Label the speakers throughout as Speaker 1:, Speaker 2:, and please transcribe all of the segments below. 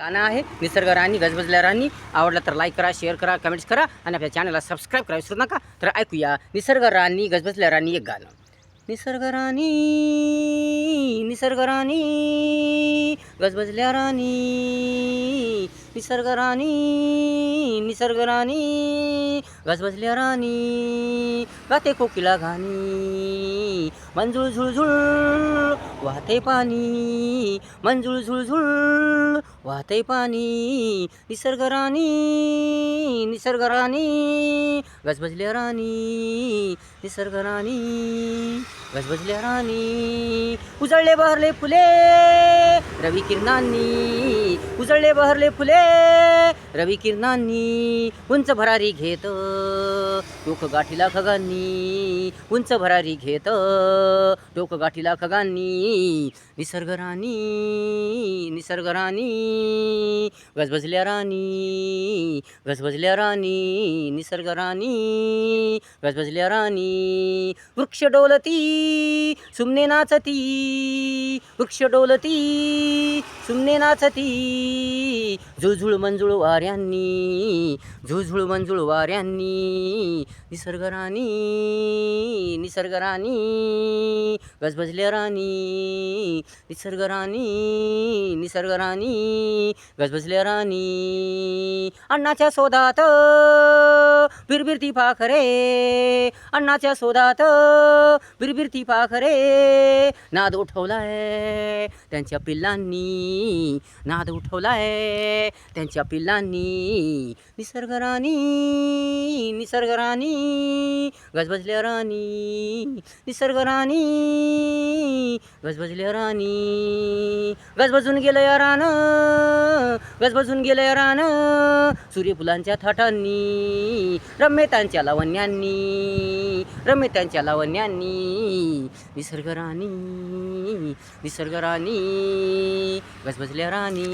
Speaker 1: गाणं आहे. निसर्ग राणी गजबजल्या राणी. आवडला तर लाईक करा शेअर करा कमेंट्स करा आणि आपल्या चॅनलला सबस्क्राईब करा विसरू नका. तर ऐकूया निसर्ग राणी गजबजल्या राणी एक गाणं. निसर्ग राणी निसर्ग राणी गजबजल्या राणी. निसर्ग राणी निसर्ग राणी गजबजल्या राणी गाते कोकिला घाणी मंजूळ झुळझुळ वाहते पाणी मंजूळ झुळझुळ वाहते पाणी निसर्ग राणी निसर्ग राणी गजबजल्या राणी निसर्ग राणी गजबजल्या राणी उजळले बहरले फुले. रवी किरणांनी उजळले बहरले फुले. रवी किरणांनी उंच भरारी घेत. डोक गाठीला खगांनी उंच भरारी घेत. डोक गाठीला खगांनी निसर्ग निसर्गराणी निसर्ग गजबजल्या राणी गजबजल्या राणी निसर्ग राणी गजबजल्या राणी वृक्ष डोलती सुमने नाचती वृक्ष डोलती सुमने नाचती झुळझुळ मंजुळ वाऱ्यांनी झुळझुळ मंजुळ वाऱ्यांनी निसर्ग राणी निसर्ग राणी. गजबजल्या राणी निसर्ग राणी निसर्ग राणी गजबजल्या राणी. अण्णाच्या शोधात बिरबिरती पाखरे अण्णाच्या शोधात बिरबिरती पाखरे. नाद उठवलाय त्यांच्या पिल्लांनी नाद उठवलाय त्यांच्या पिल्लांनी. निसर्ग राणी निसर्ग राणी गजबजल्या राणी निसर्ग राणी. गजबजले राणी गजबजून गेलं रान गजबजून गेलं रान. सूर्यफुलांच्या थाटांनी रम्यतांच्या लावण्यांनी रम्यतांच्या लावण्यांनी निसर्ग राणी निसर्ग राणी गजबजल्या राणी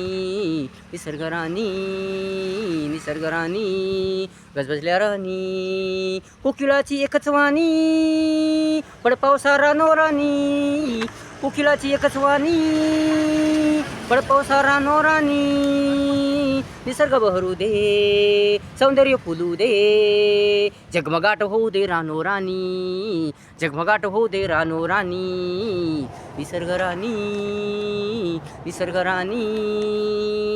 Speaker 1: निसर्ग राणी निसर्ग राणी गजबजल्या राणी. कोकिळाची एकच वाणी पड पावसा रानो राणी कोकिळाची एकच वाणी पड पावसा रानो निसर्ग बहरू दे सौंदर्य फुलू दे जगमगाट होऊ दे रानो राणी जगमगाट होऊ दे रानो राणी निसर्ग राणी निसर्ग राणी.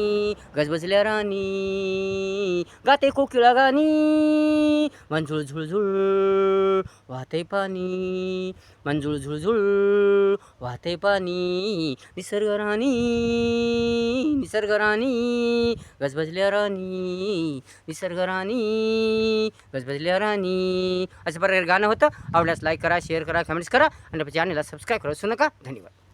Speaker 1: गजबजल्या राणी गाते कोकिळा गाणी मंजुळ झुळझुळ वाहते पाणी मंजुळ झुळझुळ वाहते पाणी निसर्ग राणी निसर्ग राणी गजबजल्या राणी निसर्ग राणी गजबजल्या राणी. अशा प्रकारे गाणं होतं. आवडल्यास लाईक करा शेअर करा कमेंट्स करा आणि चॅनलला सबस्क्राईब करा विसरू नका. धन्यवाद.